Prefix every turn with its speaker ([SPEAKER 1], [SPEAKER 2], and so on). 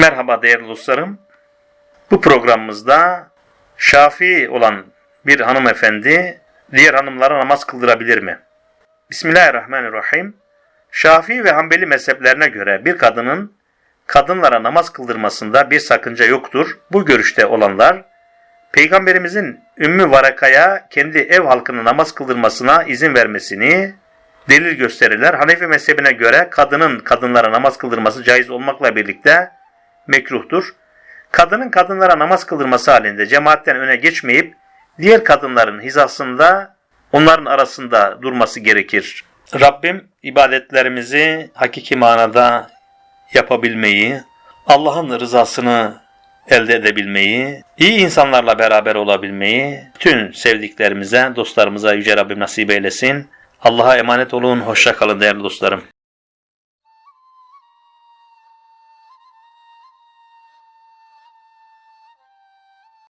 [SPEAKER 1] Merhaba değerli dostlarım. Bu programımızda Şafii olan bir hanımefendi diğer hanımlara namaz kıldırabilir mi? Bismillahirrahmanirrahim. Şafii ve Hanbeli mezheplerine göre bir kadının kadınlara namaz kıldırmasında bir sakınca yoktur. Bu görüşte olanlar Peygamberimizin Ümmü Varaka'ya kendi ev halkının namaz kıldırmasına izin vermesini delil gösterirler. Hanefi mezhebine göre kadının kadınlara namaz kıldırması caiz olmakla birlikte mekruhtur. Kadının kadınlara namaz kıldırması halinde cemaatten öne geçmeyip diğer kadınların hizasında onların arasında durması gerekir. Rabbim ibadetlerimizi hakiki manada yapabilmeyi, Allah'ın rızasını elde edebilmeyi, iyi insanlarla beraber olabilmeyi bütün sevdiklerimize, dostlarımıza Yüce Rabbim nasip eylesin. Allah'a emanet olun. Hoşça kalın değerli dostlarım.